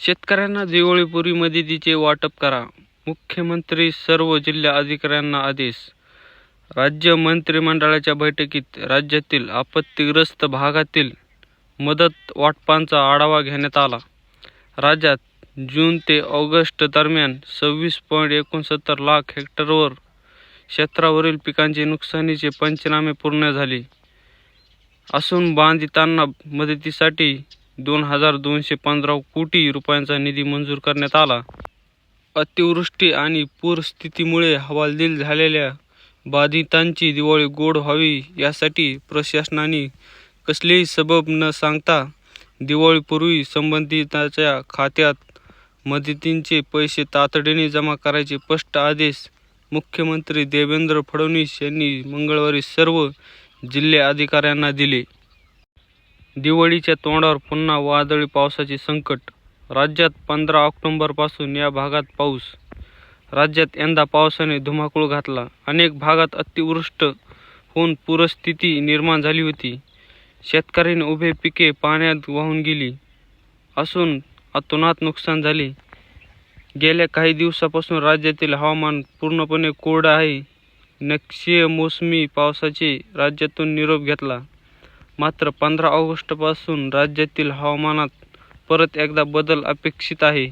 शेतकऱ्यांना दिवाळीपूर्वी मदतीचे वाटप करा. मुख्यमंत्री सर्व जिल्हा अधिकाऱ्यांना आदेश राज्य मंत्रिमंडळाच्या बैठकीत राज्यातील आपत्तीग्रस्त भागातील मदत वाटपांचा आढावा घेण्यात आला. राज्यात जून ते ऑगस्ट दरम्यान सव्वीस पॉईंट एकोणसत्तर लाख हेक्टरवर क्षेत्रावरील पिकांचे नुकसानीचे पंचनामे पूर्ण झाले असून बांधितांना मदतीसाठी दोन हजार दोनशे पंधरा कोटी रुपयांचा निधी मंजूर करण्यात आला. अतिवृष्टी आणि पूरस्थितीमुळे हवालदिल झालेल्या बाधितांची दिवाळी गोड व्हावी यासाठी प्रशासनाने कसलेही सबब न सांगता दिवाळीपूर्वी संबंधितांच्या खात्यात मदतींचे पैसे तातडीने जमा करायचे स्पष्ट आदेश मुख्यमंत्री देवेंद्र फडणवीस यांनी मंगळवारी सर्व जिल्हाधिकाऱ्यांना दिले. दिवाळीच्या तोंडावर पुन्हा वादळी पावसाचे संकट, राज्यात पंधरा ऑक्टोंबरपासून या भागात पाऊस राज्यात यंदा पावसाने धुमाकूळ घातला. अनेक भागात अतिवृष्ट होऊन पूरस्थिती निर्माण झाली होती. शेतकऱ्यांनी उभे पिके पाण्यात वाहून गेली असून अतोनात नुकसान झाले. गेल्या काही दिवसापासून राज्यातील हवामान पूर्णपणे कोरडं आहे. नक्षीय मोसमी पावसाचे राज्यातून निरोप घेतला. मात्र पंधरा ऑगस्टपासून राज्यातील हवामानात परत एकदा बदल अपेक्षित आहे.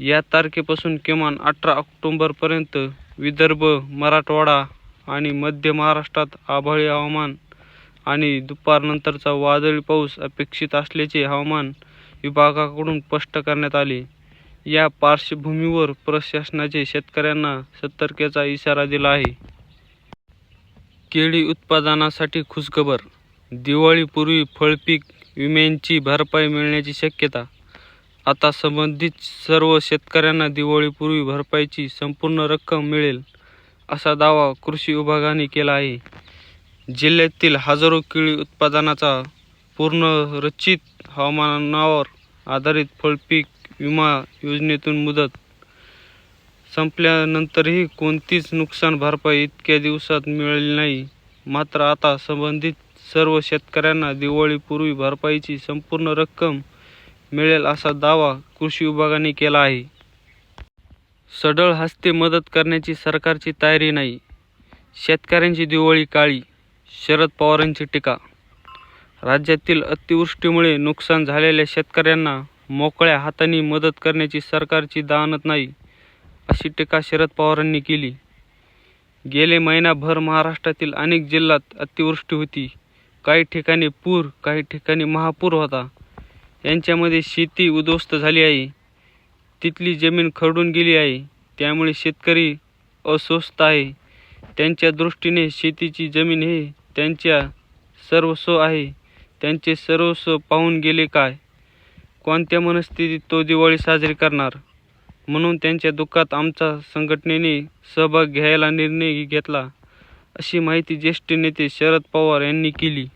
या तारखेपासून किमान अठरा ऑक्टोबरपर्यंत विदर्भ, मराठवाडा आणि मध्य महाराष्ट्रात आभाळी हवामान आणि दुपारनंतरचा वादळी पाऊस अपेक्षित असल्याचे हवामान विभागाकडून स्पष्ट करण्यात आले. या पार्श्वभूमीवर प्रशासनाने शेतकऱ्यांना सतर्कतेचा इशारा दिला आहे. केळी उत्पादकांसाठी खुशखबर दिवाळीपूर्वी फळपीक विम्याची भरपाई मिळण्याची शक्यता आता संबंधित सर्व शेतकऱ्यांना दिवाळीपूर्वी भरपाईची संपूर्ण रक्कम मिळेल असा दावा कृषी विभागाने केला आहे. जिल्ह्यातील हजारो केळी उत्पादनाचा पूर्णरचित हवामानावर आधारित फळपीक विमा योजनेतून मुदत संपल्यानंतरही कोणतीच नुकसान भरपाई इतक्या दिवसात मिळाली नाही. मात्र आता संबंधित सर्व शेतकऱ्यांना दिवाळीपूर्वी भरपाईची संपूर्ण रक्कम मिळेल असा दावा कृषी विभागाने केला आहे. सढळ हस्ते मदत करण्याची सरकारची तयारी नाही, शेतकऱ्यांची दिवाळी काळी, शरद पवारांची टीका राज्यातील अतिवृष्टीमुळे नुकसान झालेल्या शेतकऱ्यांना मोकळ्या हाताने मदत करण्याची सरकारची दानत नाही, अशी टीका शरद पवारांनी केली. गेले महिनाभर महाराष्ट्रातील अनेक जिल्ह्यात अतिवृष्टी होती. काही ठिकाणी पूर, काही ठिकाणी महापूर होता. यांच्यामध्ये शेती उद्ध्वस्त झाली आहे. तिथली जमीन खरडून गेली आहे. त्यामुळे शेतकरी अस्वस्थ आहे. त्यांच्या दृष्टीने शेतीची जमीन हे त्यांच्या सर्वस्व आहे. त्यांचे सर्वस्व पाहून गेले काय? कोणत्या मनस्थितीत तो दिवाळी साजरी करणार? म्हणून त्यांच्या दुःखात आमच्या संघटनेने सहभाग घ्यायला निर्णय घेतला, अशी माहिती ज्येष्ठ नेते शरद पवार यांनी केली.